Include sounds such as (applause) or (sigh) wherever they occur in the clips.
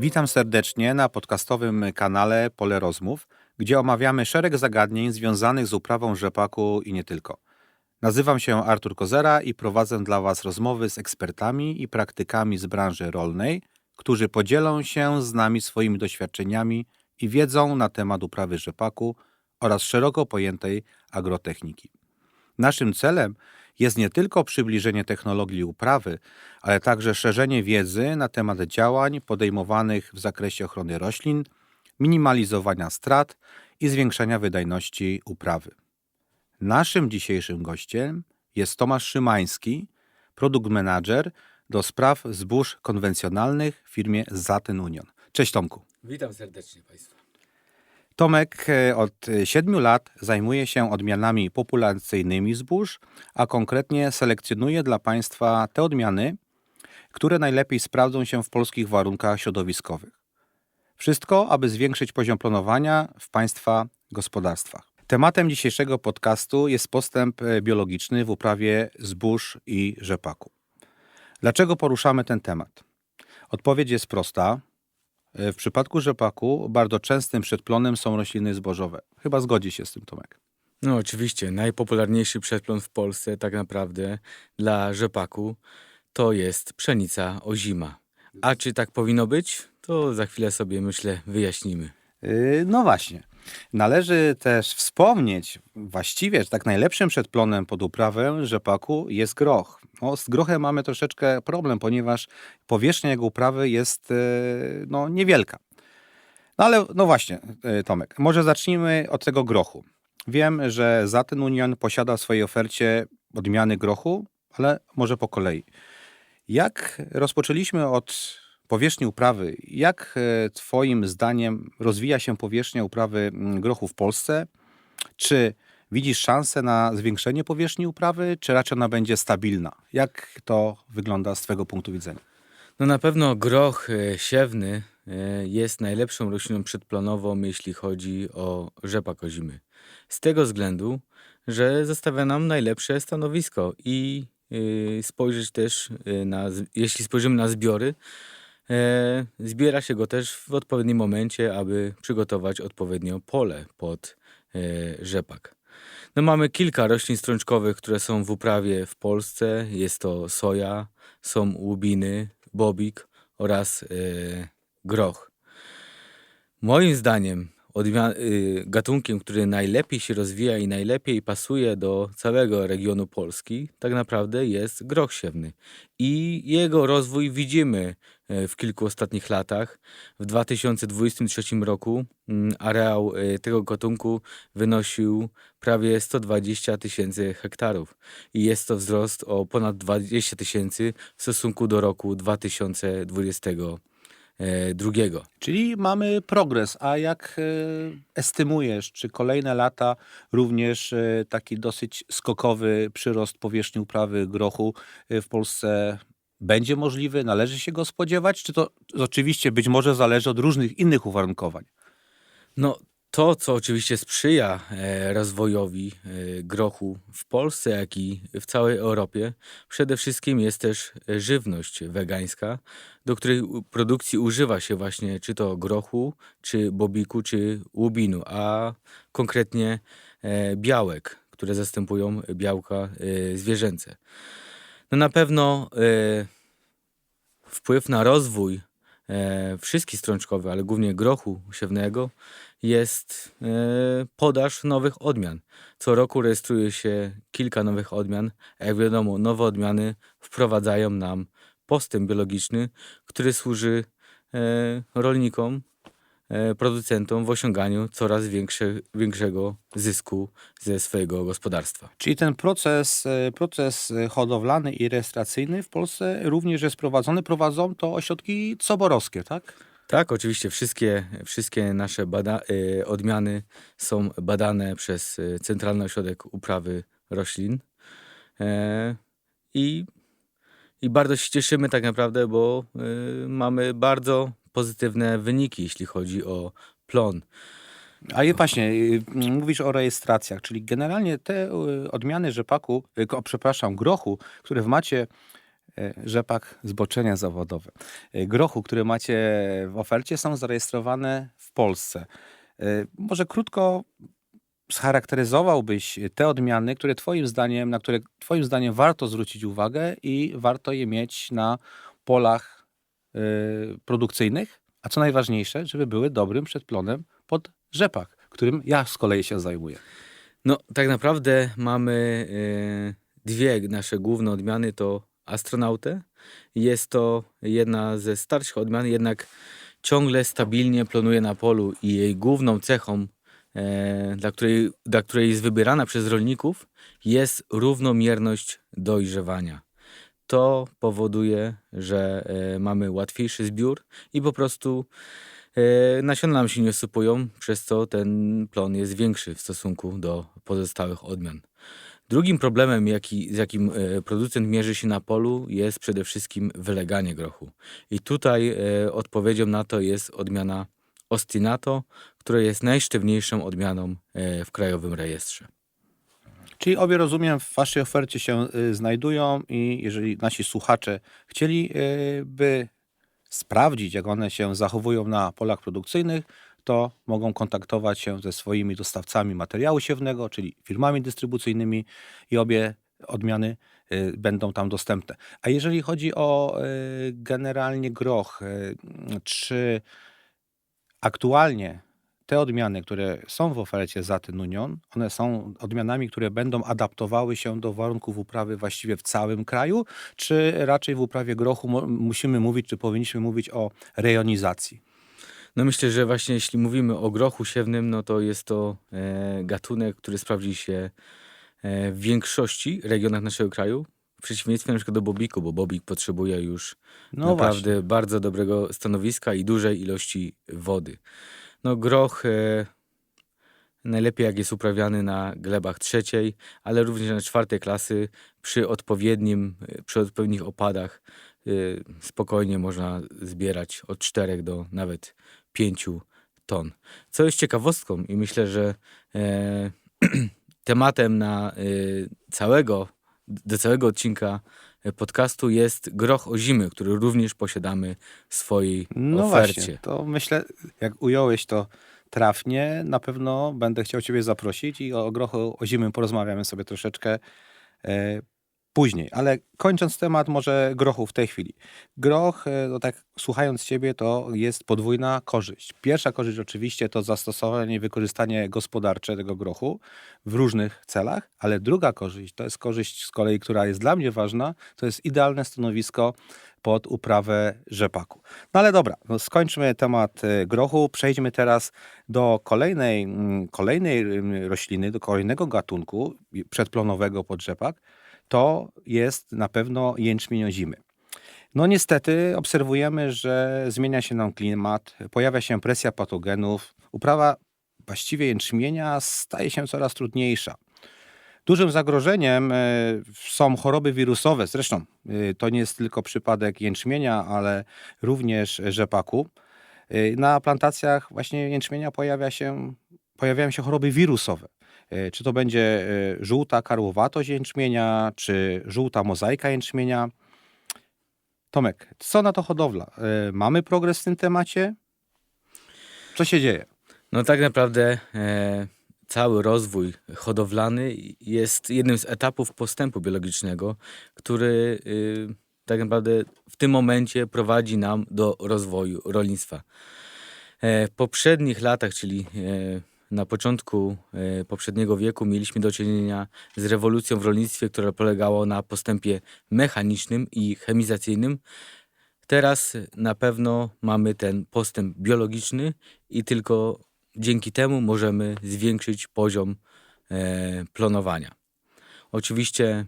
Witam serdecznie na podcastowym kanale Pole Rozmów, gdzie omawiamy szereg zagadnień związanych z uprawą rzepaku i nie tylko. Nazywam się Artur Kozera i prowadzę dla Was rozmowy z ekspertami i praktykami z branży rolnej, którzy podzielą się z nami swoimi doświadczeniami i wiedzą na temat uprawy rzepaku oraz szeroko pojętej agrotechniki. Naszym celem jest nie tylko przybliżenie technologii uprawy, ale także szerzenie wiedzy na temat działań podejmowanych w zakresie ochrony roślin, minimalizowania strat i zwiększania wydajności uprawy. Naszym dzisiejszym gościem jest Tomasz Szymański, produkt manager do spraw zbóż konwencjonalnych w firmie Zaten Union. Cześć Tomku. Witam serdecznie Państwa. Tomek e, od 7 lat zajmuje się odmianami populacyjnymi zbóż, a konkretnie selekcjonuje dla Państwa te odmiany, które najlepiej sprawdzą się w polskich warunkach środowiskowych. Wszystko, aby zwiększyć poziom planowania w Państwa gospodarstwach. Tematem dzisiejszego podcastu jest postęp e, biologiczny w uprawie zbóż i rzepaku. Dlaczego poruszamy ten temat? Odpowiedź jest prosta. E, W przypadku rzepaku bardzo częstym przedplonem są rośliny zbożowe. Chyba zgodzi się z tym Tomek. No oczywiście, najpopularniejszy przedplon w Polsce tak naprawdę dla rzepaku to jest pszenica ozima. A czy tak powinno być? To za chwilę sobie myślę wyjaśnimy. Yy, No właśnie. Należy też wspomnieć, właściwie, że tak najlepszym przedplonem pod uprawę rzepaku jest groch. No, z grochem mamy troszeczkę problem, ponieważ powierzchnia jego uprawy jest yy, no, niewielka. No ale no właśnie, yy, Tomek, może zacznijmy od tego grochu. Wiem, że Zaten Union posiada w swojej ofercie odmiany grochu, ale może po kolei. Jak rozpoczęliśmy od powierzchni uprawy, jak e, Twoim zdaniem rozwija się powierzchnia uprawy mm, grochu w Polsce? Czy widzisz szansę na zwiększenie powierzchni uprawy, czy raczej ona będzie stabilna? Jak to wygląda z Twojego punktu widzenia? No na pewno groch e, siewny e, jest najlepszą rośliną przedplonową, jeśli chodzi o rzepak ozimy. Z tego względu, że zostawia nam najlepsze stanowisko i spojrzeć też na, jeśli spojrzymy na zbiory, e, zbiera się go też w odpowiednim momencie, aby przygotować odpowiednio pole pod e, rzepak. No mamy kilka roślin strączkowych, które są w uprawie w Polsce. Jest to soja, są łubiny, bobik oraz e, groch. Moim zdaniem y, gatunkiem, który najlepiej się rozwija i najlepiej pasuje do całego regionu Polski, tak naprawdę jest groch siewny. I jego rozwój widzimy w kilku ostatnich latach. W 2023 roku mm, areał e, tego gatunku wynosił prawie 120 tysięcy hektarów. I jest to wzrost o ponad 20 tysięcy w stosunku do roku 2022. Czyli mamy progres, a jak e, estymujesz, czy kolejne lata również e, taki dosyć skokowy przyrost powierzchni uprawy grochu e, w Polsce będzie możliwy? Należy się go spodziewać? Czy to oczywiście być może zależy od różnych innych uwarunkowań? No, to, co oczywiście sprzyja e, rozwojowi e, grochu w Polsce, jak i w całej Europie, przede wszystkim jest też żywność wegańska, do której produkcji używa się właśnie czy to grochu, czy bobiku, czy łubinu, a konkretnie e, białek, które zastępują białka zwierzęce. No na pewno e, wpływ na rozwój e, wszystkich strączkowych, ale głównie grochu siewnego jest e, podaż nowych odmian. Co roku rejestruje się kilka nowych odmian, a jak wiadomo, nowe odmiany wprowadzają nam postęp biologiczny, który służy rolnikom, producentom w osiąganiu coraz większe, większego zysku ze swojego gospodarstwa. Czyli ten proces, e, proces e, hodowlany i rejestracyjny w Polsce również jest prowadzony. Prowadzą to ośrodki coborowskie, tak? Tak, oczywiście wszystkie, wszystkie nasze bada- y, odmiany są badane przez Centralny Ośrodek Uprawy Roślin. E, I, I bardzo się cieszymy tak naprawdę, bo mamy bardzo pozytywne wyniki, jeśli chodzi o plon. A i właśnie, y, mówisz o rejestracjach, czyli generalnie te y, odmiany rzepaku, y, ko- przepraszam, grochu, które macie e, rzepak zboczenia zawodowe. Grochu, które macie w ofercie są zarejestrowane w Polsce. Może krótko scharakteryzowałbyś te odmiany, które twoim zdaniem, na które twoim zdaniem warto zwrócić uwagę i warto je mieć na polach produkcyjnych, a co najważniejsze, żeby były dobrym przedplonem pod rzepak, którym ja z kolei się zajmuję. No, tak naprawdę mamy e, dwie nasze główne odmiany, to astronautę. Jest to jedna ze starszych odmian, jednak ciągle stabilnie plonuje na polu i jej główną cechą, e, dla, której, dla której jest wybierana przez rolników, jest równomierność dojrzewania. To powoduje, że e, mamy łatwiejszy zbiór i po prostu e, nasiona nam się nie sypują, przez co ten plon jest większy w stosunku do pozostałych odmian. Drugim problemem, jaki, z jakim e, producent mierzy się na polu, jest przede wszystkim wyleganie grochu. I tutaj odpowiedzią na to jest odmiana Ostinato, która jest najsztywniejszą odmianą w krajowym rejestrze. Czyli obie rozumiem w waszej ofercie się y, znajdują i jeżeli nasi słuchacze chcieliby sprawdzić, jak one się zachowują na polach produkcyjnych, to mogą kontaktować się ze swoimi dostawcami materiału siewnego, czyli firmami dystrybucyjnymi i obie odmiany y, będą tam dostępne. A jeżeli chodzi o y, generalnie groch, czy aktualnie te odmiany, które są w ofercie Zatyn Union, one są odmianami, które będą adaptowały się do warunków uprawy właściwie w całym kraju, czy raczej w uprawie grochu musimy mówić, czy powinniśmy mówić o rejonizacji? No myślę, że właśnie jeśli mówimy o grochu siewnym, no to jest to e, gatunek, który sprawdzi się e, w większości regionach naszego kraju. W przeciwieństwie na przykład do bobiku, bo bobik potrzebuje już No naprawdę właśnie. bardzo dobrego stanowiska i dużej ilości wody. No groch e, najlepiej jak jest uprawiany na glebach trzeciej, ale również na czwartej klasy przy odpowiednim, e, przy odpowiednich opadach e, spokojnie można zbierać od 4 do nawet 5 ton. Co jest ciekawostką i myślę, że (clears throat) tematem na całego, do całego odcinka podcastu jest groch ozimy, który również posiadamy w swojej No ofercie. właśnie, to myślę, jak ująłeś to trafnie, na pewno będę chciał Ciebie zaprosić i o grochu ozimym porozmawiamy sobie troszeczkę e, później. Ale kończąc temat może grochu w tej chwili. Groch, e, no tak słuchając Ciebie, to jest podwójna korzyść. Pierwsza korzyść oczywiście to zastosowanie i wykorzystanie gospodarcze tego grochu w różnych celach, ale druga korzyść to jest korzyść z kolei, która jest dla mnie ważna, to jest idealne stanowisko pod uprawę rzepaku. No ale dobra, no skończmy temat e, grochu. Przejdźmy teraz do kolejnej, mm, kolejnej mm, rośliny, do kolejnego gatunku przedplonowego pod rzepak. To jest na pewno jęczmień ozimy. No niestety obserwujemy, że zmienia się nam klimat, pojawia się presja patogenów, uprawa właściwie jęczmienia staje się coraz trudniejsza. Dużym zagrożeniem e, są choroby wirusowe. Zresztą e, to nie jest tylko przypadek jęczmienia, ale również rzepaku. E, Na plantacjach właśnie jęczmienia pojawia się, pojawiają się choroby wirusowe. E, Czy to będzie e, żółta karłowatość jęczmienia, czy żółta mozaika jęczmienia. Tomek, co na to hodowla? E, Mamy progres w tym temacie? Co się dzieje? No tak naprawdę e, cały rozwój hodowlany jest jednym z etapów postępu biologicznego, który y, tak naprawdę w tym momencie prowadzi nam do rozwoju rolnictwa. E, w poprzednich latach, czyli na początku e, poprzedniego wieku mieliśmy do czynienia z rewolucją w rolnictwie, która polegała na postępie mechanicznym i chemizacyjnym. Teraz na pewno mamy ten postęp biologiczny i tylko dzięki temu możemy zwiększyć poziom e, planowania. Oczywiście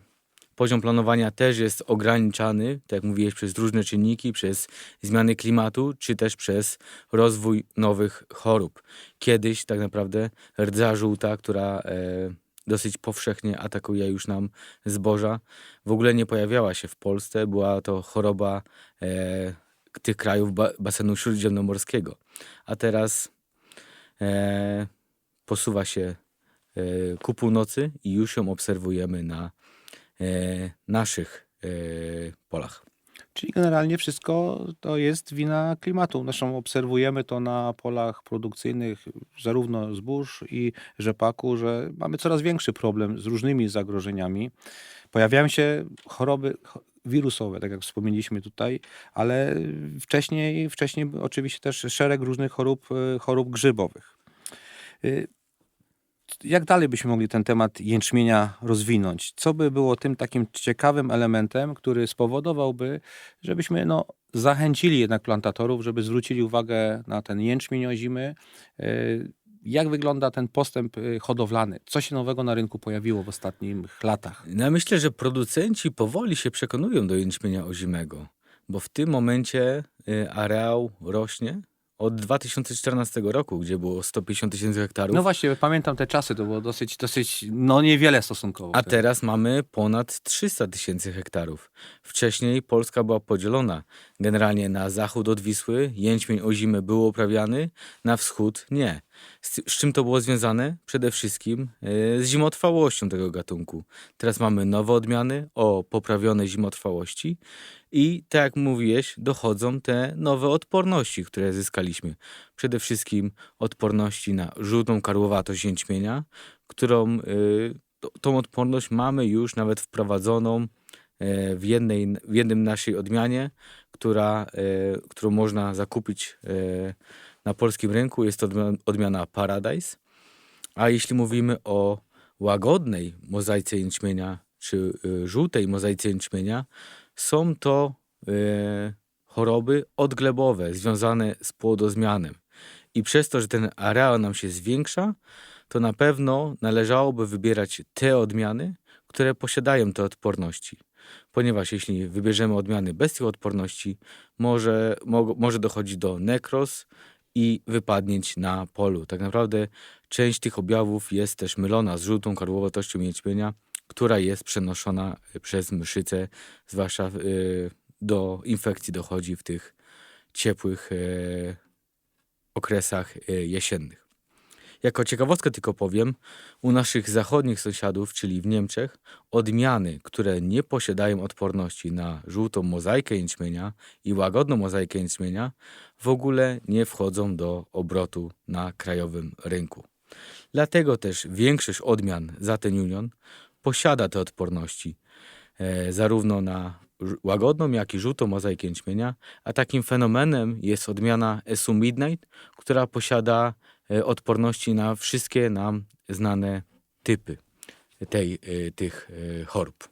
poziom planowania też jest ograniczany, tak jak mówiłeś, przez różne czynniki, przez zmiany klimatu, czy też przez rozwój nowych chorób. Kiedyś tak naprawdę rdza żółta, która e, dosyć powszechnie atakuje już nam zboża, w ogóle nie pojawiała się w Polsce. Była to choroba e, tych krajów ba basenu śródziemnomorskiego. A teraz e, posuwa się e, ku północy i już ją obserwujemy na naszych e, polach. Czyli generalnie wszystko to jest wina klimatu. Zresztą obserwujemy to na polach produkcyjnych zarówno zbóż i rzepaku, że mamy coraz większy problem z różnymi zagrożeniami. Pojawiają się choroby cho- wirusowe, tak jak wspomnieliśmy tutaj, ale wcześniej, wcześniej oczywiście też szereg różnych chorób, e, chorób grzybowych. Jak dalej byśmy mogli ten temat jęczmienia rozwinąć? Co by było tym takim ciekawym elementem, który spowodowałby, żebyśmy no, zachęcili jednak plantatorów, żeby zwrócili uwagę na ten jęczmień ozimy? Y, Jak wygląda ten postęp y, hodowlany? Co się nowego na rynku pojawiło w ostatnich latach? No, ja myślę, że producenci powoli się przekonują do jęczmienia ozimego, bo w tym momencie y, areał rośnie od 2014 roku, gdzie było 150 tysięcy hektarów, No właśnie, pamiętam te czasy, to było dosyć, dosyć no niewiele stosunkowo. a teraz mamy ponad 300 tysięcy hektarów. Wcześniej Polska była podzielona generalnie na zachód od Wisły, jęczmień ozimy był uprawiany, na wschód nie. Z, z czym to było związane? Przede wszystkim y, z zimotrwałością tego gatunku. Teraz mamy nowe odmiany o poprawionej zimotrwałości i tak jak mówiłeś, dochodzą te nowe odporności, które zyskaliśmy. Przede wszystkim odporności na żółtą karłowatość jęczmienia, którą y, to- tą odporność mamy już nawet wprowadzoną e, w, jednej, w jednym naszej odmianie, która, e, którą można zakupić e, na polskim rynku. Jest to odmia- odmiana Paradise. A jeśli mówimy o łagodnej mozaice jęczmienia, czy e, żółtej mozaice jęczmienia, są to e, choroby odglebowe związane z płodozmianem. I przez to, że ten areał nam się zwiększa, to na pewno należałoby wybierać te odmiany, które posiadają te odporności. Ponieważ jeśli wybierzemy odmiany bez tych odporności, może, mo, może dochodzić do nekroz i wypadnięć na polu. Tak naprawdę część tych objawów jest też mylona z żółtą karłowatością jęczmienia, która jest przenoszona y, przez mszycę, zwłaszcza y, do infekcji dochodzi w tych ciepłych y, okresach y, jesiennych. Jako ciekawostkę tylko powiem, u naszych zachodnich sąsiadów, czyli w Niemczech, odmiany, które nie posiadają odporności na żółtą mozaikę jęczmienia i łagodną mozaikę jęczmienia, w ogóle nie wchodzą do obrotu na krajowym rynku. Dlatego też większość odmian Zaten Union posiada te odporności, e, zarówno na łagodną, jak i żółtą mozaikę jęczmienia, a takim fenomenem jest odmiana Esu Midnight, która posiada odporności na wszystkie nam znane typy tej, e, tych e, chorób.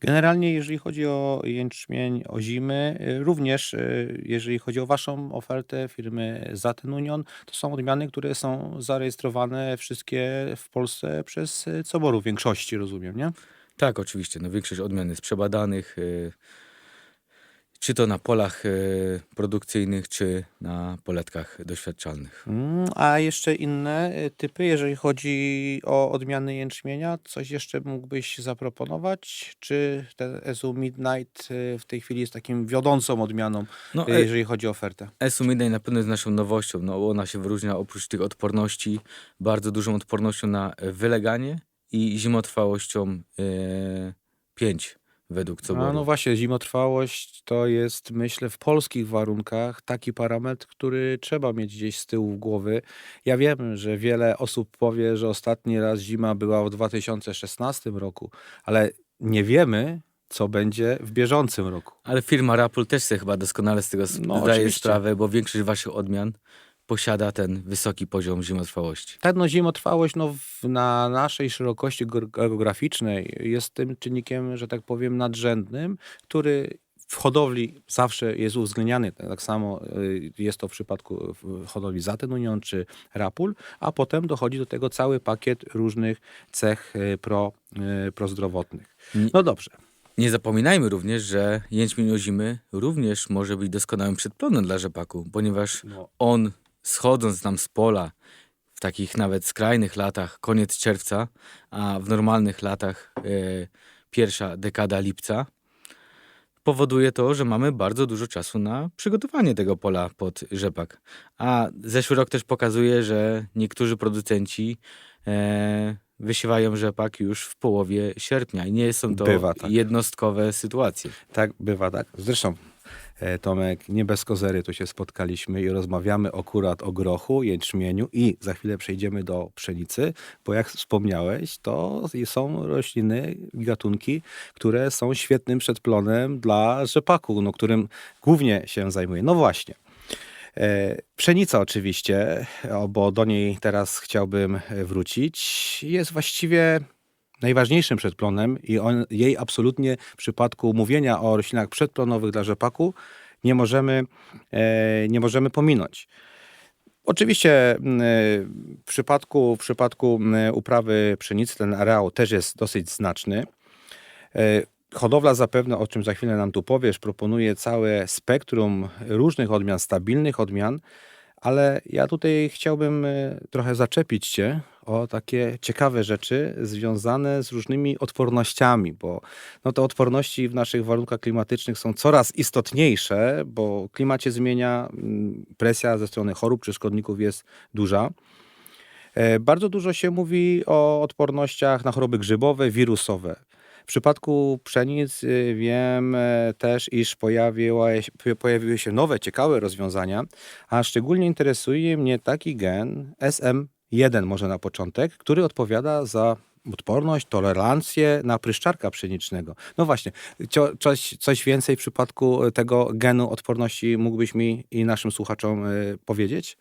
Generalnie, jeżeli chodzi o jęczmień ozimy, y, również jeżeli chodzi o Waszą ofertę firmy Zaten Union, to są odmiany, które są zarejestrowane wszystkie w Polsce przez Coboru w większości, rozumiem, nie? Tak, oczywiście. No, większość odmian jest przebadanych, e, czy to na polach e, produkcyjnych, czy na poletkach doświadczalnych. Mm, A jeszcze inne y, typy, jeżeli chodzi o odmiany jęczmienia, coś jeszcze mógłbyś zaproponować? Czy ten ESU Midnight y, w tej chwili jest takim wiodącą odmianą, No, e, jeżeli chodzi o ofertę? Esu Midnight na pewno jest naszą nowością. No, ona się wyróżnia oprócz tych odporności bardzo dużą odpornością na wyleganie i zimotrwałością e, 5 według A Coboru. no właśnie, zimotrwałość to jest, myślę, w polskich warunkach taki parametr, który trzeba mieć gdzieś z tyłu głowy. Ja wiem, że wiele osób powie, że ostatni raz zima była w 2016 roku, ale nie wiemy, co będzie w bieżącym roku. Ale firma Rapul też sobie chyba doskonale z tego No, zdaje oczywiście. sprawę, bo większość waszych odmian posiada ten wysoki poziom zimotrwałości. Tak, no zimotrwałość no, w, na naszej szerokości geo- geograficznej jest tym czynnikiem, że tak powiem, nadrzędnym, który w hodowli zawsze jest uwzględniany. Tak samo y, jest to w przypadku hodowli Zaten Union czy Rapul, a potem dochodzi do tego cały pakiet różnych cech y, pro, y, prozdrowotnych. No dobrze. Nie zapominajmy również, że jęczmień ozimy również może być doskonałym przedplonem dla rzepaku, ponieważ No. on schodząc nam z pola w takich nawet skrajnych latach, koniec czerwca, a w normalnych latach e, pierwsza dekada lipca, powoduje to, że mamy bardzo dużo czasu na przygotowanie tego pola pod rzepak. A zeszły rok też pokazuje, że niektórzy producenci e, wysiewają rzepak już w połowie sierpnia i nie są to Bywa tak. jednostkowe sytuacje. Tak, bywa tak. Zresztą, Tomek, nie bez kozery tu się spotkaliśmy i rozmawiamy akurat o grochu, jęczmieniu i za chwilę przejdziemy do pszenicy, bo jak wspomniałeś, to są rośliny, gatunki, które są świetnym przedplonem dla rzepaku, no, którym głównie się zajmuję. No właśnie. E, Pszenica oczywiście, bo do niej teraz chciałbym e, wrócić, jest właściwie najważniejszym przedplonem i on, jej absolutnie w przypadku mówienia o roślinach przedplonowych dla rzepaku nie możemy, e, nie możemy pominąć. Oczywiście e, w przypadku, w przypadku uprawy pszenicy ten areał też jest dosyć znaczny. E, Hodowla zapewne, o czym za chwilę nam tu powiesz, proponuje całe spektrum różnych odmian, stabilnych odmian, ale ja tutaj chciałbym trochę zaczepić Cię o takie ciekawe rzeczy związane z różnymi odpornościami, bo no te odporności w naszych warunkach klimatycznych są coraz istotniejsze, bo klimat się zmienia, mm, presja ze strony chorób czy szkodników jest duża. E, Bardzo dużo się mówi o odpornościach na choroby grzybowe, wirusowe. W przypadku pszenic y, wiem e, też, iż pojawiły się nowe, ciekawe rozwiązania, a szczególnie interesuje mnie taki gen SM1 może na początek, który odpowiada za odporność, tolerancję na pryszczarka pszenicznego. No właśnie, coś, coś więcej w przypadku tego genu odporności mógłbyś mi i naszym słuchaczom y, powiedzieć?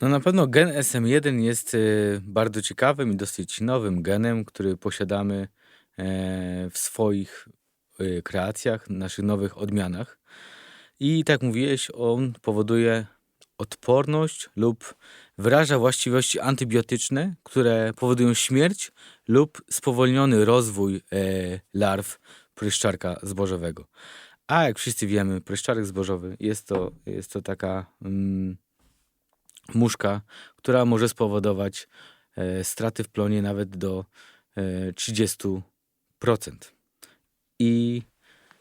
No na pewno gen SM1 jest y, bardzo ciekawym i dosyć nowym genem, który posiadamy e, w swoich kreacjach, naszych nowych odmianach. I tak mówiłeś, on powoduje odporność lub wyraża właściwości antybiotyczne, które powodują śmierć lub spowolniony rozwój e, larw pryszczarka zbożowego. A jak wszyscy wiemy, pryszczarek zbożowy jest to, jest to taka mm, muszka, która może spowodować e, straty w plonie nawet do e, 30%. I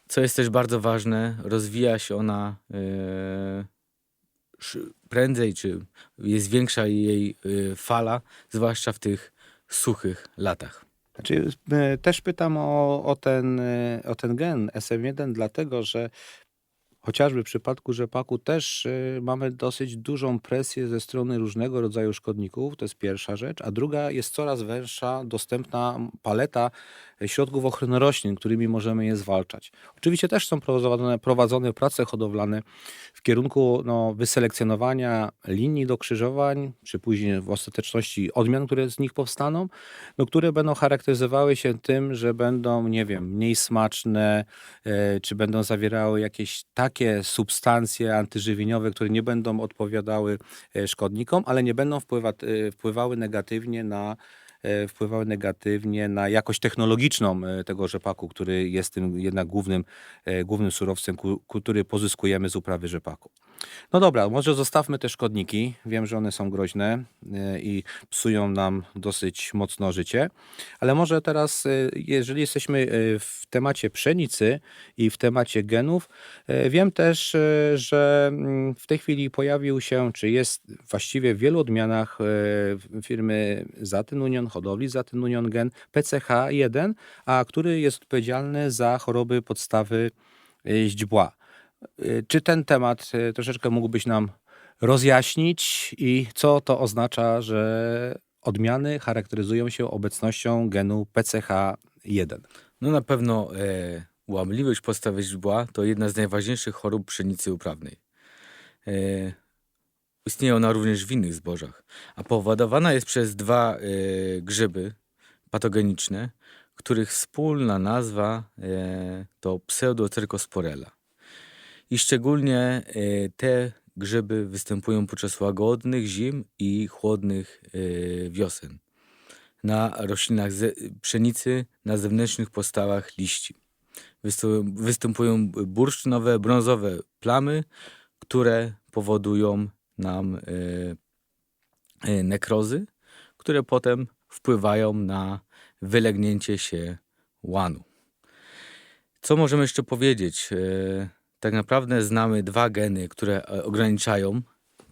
co jest też bardzo ważne, rozwija się ona e, prędzej, czy jest większa jej e, fala, zwłaszcza w tych suchych latach. Znaczy, e, też pytam o, o, ten, e, o ten gen SM1, dlatego że chociażby w przypadku rzepaku też e, mamy dosyć dużą presję ze strony różnego rodzaju szkodników, to jest pierwsza rzecz, a druga jest coraz węższa, dostępna paleta e, środków ochrony roślin, którymi możemy je zwalczać. Oczywiście też są prowadzone, prowadzone prace hodowlane w kierunku no, wyselekcjonowania linii do krzyżowań, czy później w ostateczności odmian, które z nich powstaną, no, które będą charakteryzowały się tym, że będą, nie wiem, mniej smaczne, e, czy będą zawierały jakieś takie substancje antyżywieniowe, które nie będą odpowiadały e, szkodnikom, ale nie będą e, wpływały negatywnie na e, wpływały negatywnie na jakość technologiczną tego rzepaku, który jest tym jednak głównym, głównym surowcem, który pozyskujemy z uprawy rzepaku. No dobra, może zostawmy te szkodniki. Wiem, że one są groźne e, i psują nam dosyć mocno życie, ale może teraz, e, jeżeli jesteśmy e, w temacie pszenicy i w temacie genów, wiem też, że mm, w tej chwili pojawił się, czy jest właściwie w wielu odmianach firmy Zatyn Union, hodowli Zatyn Union gen PCH1, a który jest odpowiedzialny za choroby podstawy źdźbła. Y, Czy ten temat y, troszeczkę mógłbyś nam rozjaśnić i co to oznacza, że odmiany charakteryzują się obecnością genu PCH1? No na pewno e, łamliwość podstawy źdźbła to jedna z najważniejszych chorób pszenicy uprawnej. E, istnieje ona również w innych zbożach, a powodowana jest przez dwa e, grzyby patogeniczne, których wspólna nazwa e, to pseudocercosporella. I szczególnie e, te grzyby występują podczas łagodnych zim i chłodnych e, wiosen na roślinach ze, pszenicy na zewnętrznych postawach liści. Występują, bursztynowe, brązowe plamy, które powodują nam e, nekrozy, które potem wpływają na wylegnięcie się łanu. Co możemy jeszcze powiedzieć? Tak naprawdę znamy dwa geny, które e, ograniczają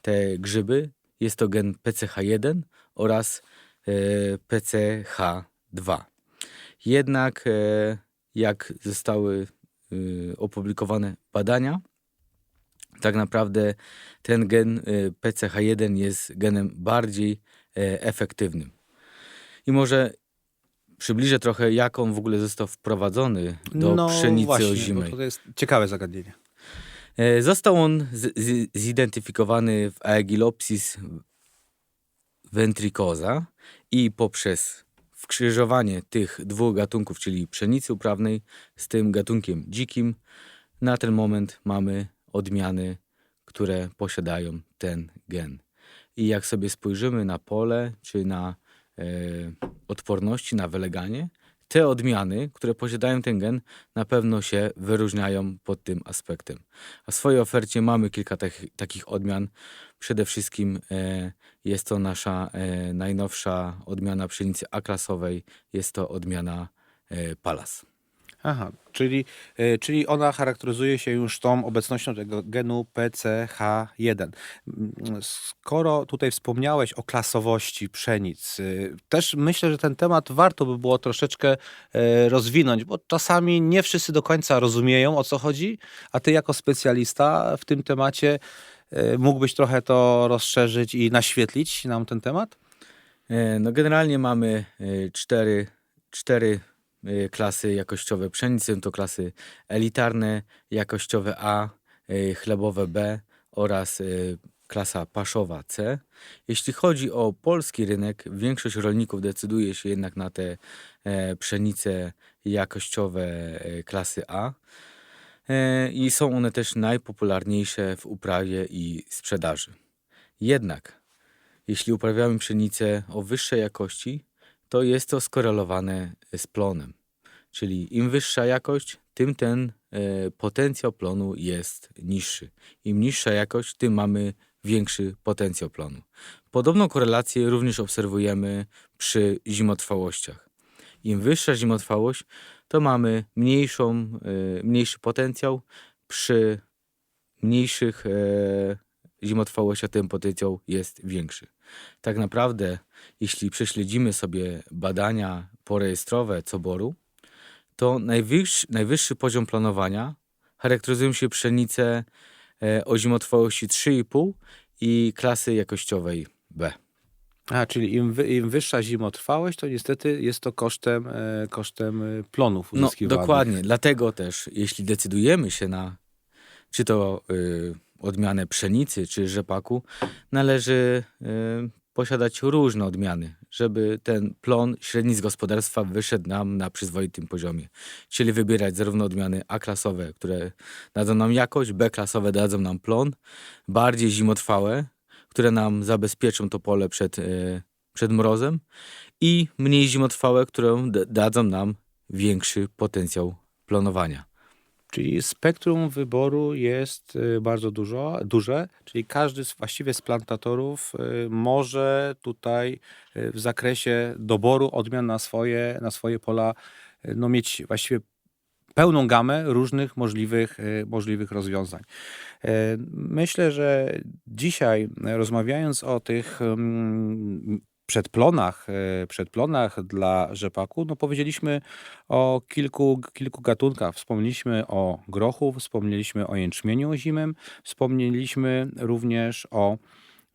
te grzyby. Jest to gen PCH1 oraz e, PCH2. Jednak e, jak zostały e, opublikowane badania, tak naprawdę ten gen e, PCH1 jest genem bardziej efektywnym. I może przybliżę trochę, jak on w ogóle został wprowadzony do pszenicy No właśnie, bo ozimej. To jest ciekawe zagadnienie. E, Został on zidentyfikowany w Aegilopsis ventricosa i poprzez wkrzyżowanie tych dwóch gatunków, czyli pszenicy uprawnej z tym gatunkiem dzikim, na ten moment mamy odmiany, które posiadają ten gen. I jak sobie spojrzymy na pole czy na odporności, na wyleganie, te odmiany, które posiadają ten gen, na pewno się wyróżniają pod tym aspektem. A w swojej ofercie mamy kilka tak, takich odmian. Przede wszystkim e, jest to nasza e, najnowsza odmiana pszenicy A-klasowej. Jest to odmiana e, Palas. Aha, czyli, e, czyli ona charakteryzuje się już tą obecnością tego genu PCH1. Mm, Skoro tutaj wspomniałeś o klasowości pszenic, y, też myślę, że ten temat warto by było troszeczkę e, rozwinąć, bo czasami nie wszyscy do końca rozumieją o co chodzi, a ty jako specjalista w tym temacie e, mógłbyś trochę to rozszerzyć i naświetlić nam ten temat? E, No generalnie mamy e, cztery, cztery e, klasy jakościowe pszenicy. To klasy elitarne, jakościowe A, e, chlebowe B oraz e, klasa paszowa C. Jeśli chodzi o polski rynek, większość rolników decyduje się jednak na te e, pszenice jakościowe e, klasy A. E, I są one też najpopularniejsze w uprawie i sprzedaży. Jednak jeśli uprawiamy pszenicę o wyższej jakości, to jest to skorelowane z plonem. Czyli im wyższa jakość, tym ten e, potencjał plonu jest niższy. Im niższa jakość, tym mamy większy potencjał plonu. Podobną korelację również obserwujemy przy zimotrwałościach. Im wyższa zimotrwałość, to mamy mniejszą, e, mniejszy potencjał. Przy mniejszych e, zimotrwałościach ten potencjał jest większy. Tak naprawdę, jeśli prześledzimy sobie badania porejestrowe coboru, to najwyższy, najwyższy poziom planowania charakteryzują się pszenice e, o zimotrwałości 3,5 i klasy jakościowej B. A, czyli im, wy, im wyższa zimotrwałość, to niestety jest to kosztem, e, kosztem e, plonów No uzyskiwanych. dokładnie, dlatego też jeśli decydujemy się na czy to y, odmianę pszenicy, czy rzepaku, należy y, posiadać różne odmiany, żeby ten plon średni z gospodarstwa wyszedł nam na przyzwoitym poziomie. Czyli wybierać zarówno odmiany A-klasowe, które dadzą nam jakość, B-klasowe dadzą nam plon, bardziej zimotrwałe, które nam zabezpieczą to pole przed, y, przed mrozem i mniej zimotrwałe, które dadzą nam większy potencjał plonowania. Czyli spektrum wyboru jest y, bardzo dużo, duże, czyli każdy z, właściwie z plantatorów y, może tutaj y, w zakresie doboru odmian na swoje, na swoje pola no, mieć właściwie pełną gamę różnych możliwych, możliwych rozwiązań. Myślę, że dzisiaj rozmawiając o tych mm, przedplonach, e, przedplonach dla rzepaku, no powiedzieliśmy o kilku, kilku gatunkach. Wspomnieliśmy o grochu, wspomnieliśmy o jęczmieniu ozimym, wspomnieliśmy również o,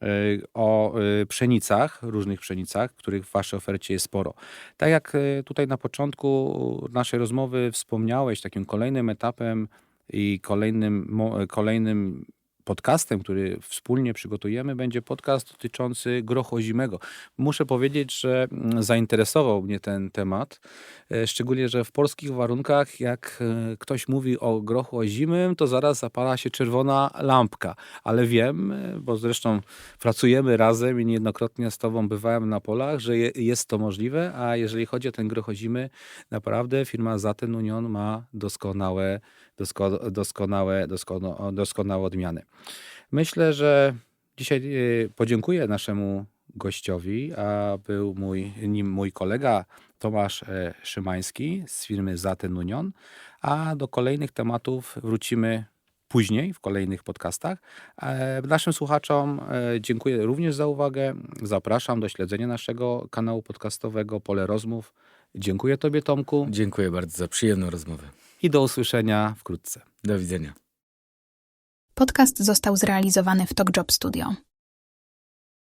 e, o e, pszenicach, różnych pszenicach, których w waszej ofercie jest sporo. Tak jak tutaj na początku naszej rozmowy wspomniałeś, takim kolejnym etapem i kolejnym, kolejnym podcastem, który wspólnie przygotujemy, będzie podcast dotyczący grochu ozimego. Muszę powiedzieć, że mm, zainteresował mnie ten temat, e, szczególnie, że w polskich warunkach, jak e, ktoś mówi o grochu ozimym, to zaraz zapala się czerwona lampka. Ale wiem, e, bo zresztą pracujemy razem i niejednokrotnie z tobą bywałem na polach, że je, jest to możliwe, a jeżeli chodzi o ten groch ozimy, naprawdę firma Zaten Union ma doskonałe, dosko, doskonałe, doskono, doskonałe odmiany. Myślę, że dzisiaj e, podziękuję naszemu gościowi, a był mój, nim mój kolega Tomasz e, Szymański z firmy Zaten Union, a do kolejnych tematów wrócimy później w kolejnych podcastach. E, Naszym słuchaczom e, dziękuję również za uwagę. Zapraszam do śledzenia naszego kanału podcastowego Pole Rozmów. Dziękuję Tobie, Tomku, Dziękuję bardzo za przyjemną rozmowę. i do usłyszenia wkrótce. Do widzenia. Podcast został zrealizowany w TalkJob Studio.